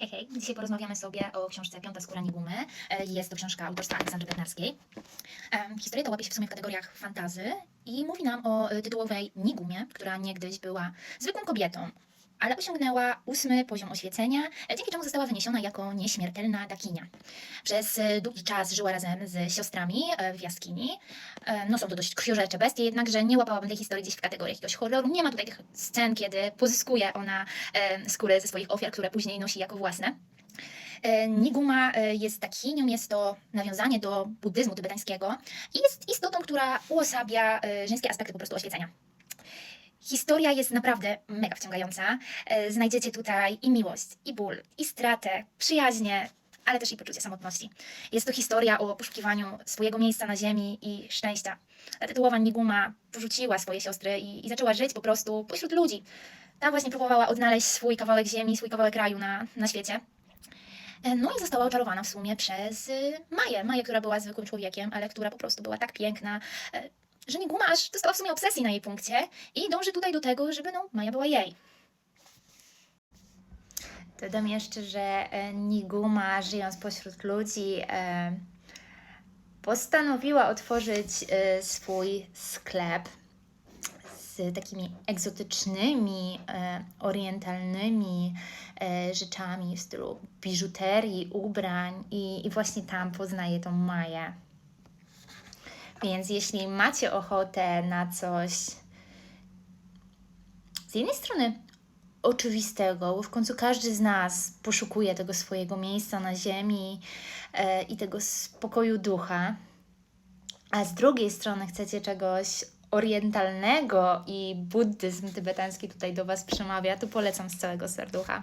Hej, hej. Dzisiaj porozmawiamy sobie o książce Piąta skóra Nigumy. E, Jest to książka autorstwa Aleksandry Bednarskiej. Em, Historia ta łapie się w sumie w kategoriach fantazy i mówi nam o e, tytułowej Nigumie, która niegdyś była zwykłą kobietą, ale osiągnęła ósmy poziom oświecenia, dzięki czemu została wyniesiona jako nieśmiertelna dakinia. Przez długi czas żyła razem z siostrami e, w jaskini. E, No są to dość krwiożercze bestie, jednakże nie łapałabym tej historii gdzieś w kategorii jakiegoś horroru. Nie ma tutaj tych scen, kiedy pozyskuje ona e, skóry ze swoich ofiar, które później nosi jako własne. Niguma jest dakinią, jest to nawiązanie do buddyzmu tybetańskiego i jest istotą, która uosabia żeńskie aspekty po prostu oświecenia. Historia jest naprawdę mega wciągająca. E, Znajdziecie tutaj i miłość, i ból, i stratę, przyjaźnie, ale też i poczucie samotności. Jest to historia o poszukiwaniu swojego miejsca na ziemi i szczęścia. Ta tytułowa Niguma porzuciła swoje siostry i, i zaczęła żyć po prostu pośród ludzi. Tam właśnie próbowała odnaleźć swój kawałek ziemi, swój kawałek kraju na, na świecie. E, No i została oczarowana w sumie przez y, Maję. Maję, która była zwykłym człowiekiem, ale która po prostu była tak piękna, e, że Niguma aż dostała w sumie obsesji na jej punkcie i dąży tutaj do tego, żeby no, Maja była jej. Dodam jeszcze, że e, Niguma, żyjąc pośród ludzi, e, postanowiła otworzyć e, swój sklep z takimi egzotycznymi, orientalnymi rzeczami w stylu biżuterii, ubrań i, i właśnie tam poznaje tą Maję. Więc jeśli macie ochotę na coś z jednej strony oczywistego, bo w końcu każdy z nas poszukuje tego swojego miejsca na ziemi e, i tego spokoju ducha, a z drugiej strony chcecie czegoś orientalnego i buddyzm tybetański tutaj do Was przemawia, to polecam z całego serducha.